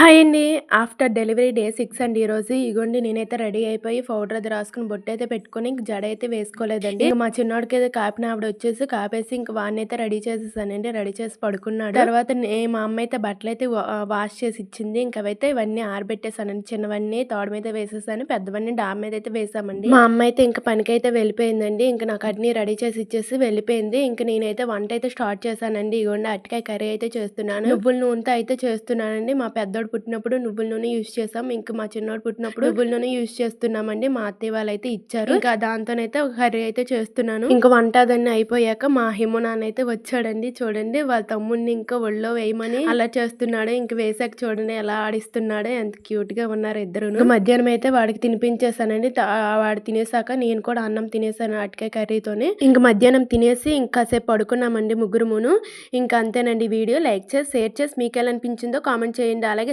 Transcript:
Hi అండి. After delivery day six అండి ఈరోజు ఇగోండి నేనైతే రెడీ అయిపోయి పౌడర్ అది రాసుకుని బొట్టు అయితే పెట్టుకొని జడ అయితే వేసుకోలేదండి. మా చిన్నోడికి అయితే కాపిన ఆవిడ వచ్చేసి కాపేసి ఇంక వాడిని అయితే రెడీ చేసేసానండి. రెడీ చేసి పడుకున్నాడు. తర్వాత మా అమ్మ అయితే బట్టలు అయితే వా- వాష్ చేసి ఇచ్చింది. ఇంకవైతే ఇవన్నీ ఆరబెట్టేసానండి. చిన్నవన్నీ తోడ మీద వేసేసాను. పెద్దవన్నీ డామ్ మీద అయితే వేసామండి. మా అమ్మ అయితే ఇంకా పనికి అయితే వెళ్ళిపోయిందండి. ఇంకా నాకు అన్ని రెడీ చేసి ఇచ్చేసి వెళ్ళిపోయింది. ఇంక నేనైతే వంట అయితే స్టార్ట్ చేశానండి. ఇగోండి అరటికాయ కర్రీ అయితే చేస్తున్నాను. నువ్వుల నూనెతో అయితే చేస్తున్నానండి. మా పెద్దోడు పుట్టినప్పుడు నువ్వుల నూనె యూస్ చేసాం ఇంకా మా చిన్నోడు పుట్టినప్పుడు నువ్వుల నూనె యూస్ చేస్తున్నామండి. మా అత్తయ్య వాళ్ళు అయితే ఇచ్చారు. ఇంకా దాంతోనైతే ఒక కర్రీ అయితే చేస్తున్నాను. ఇంకా వంట అదన్నీ అయిపోయాక మా హిమో నాన్న అయితే వచ్చాడండి. చూడండి వాళ్ళ తమ్ముడిని ఇంకా ఒళ్ళో వేయమని అలా చేస్తున్నాడు. ఇంక వేసాక చూడండి ఎలా ఆడిస్తున్నాడో. ఎంత క్యూట్గా ఉన్నారు ఇద్దరు మధ్యాహ్నం అయితే వాడికి తినిపించేసానండి వాడు తినేసాక నేను కూడా అన్నం తినేసాను అటుకాయ కర్రీతోనే. ఇంక మధ్యాహ్నం తినేసి ఇంకాసేపు పడుకున్నామండి ముగ్గురుమును. ఇంకా అంతేనండి వీడియో. లైక్ చేసి షేర్ చేసి మీకు ఎలా అనిపించిందో కామెంట్ చేయండి. అలాగే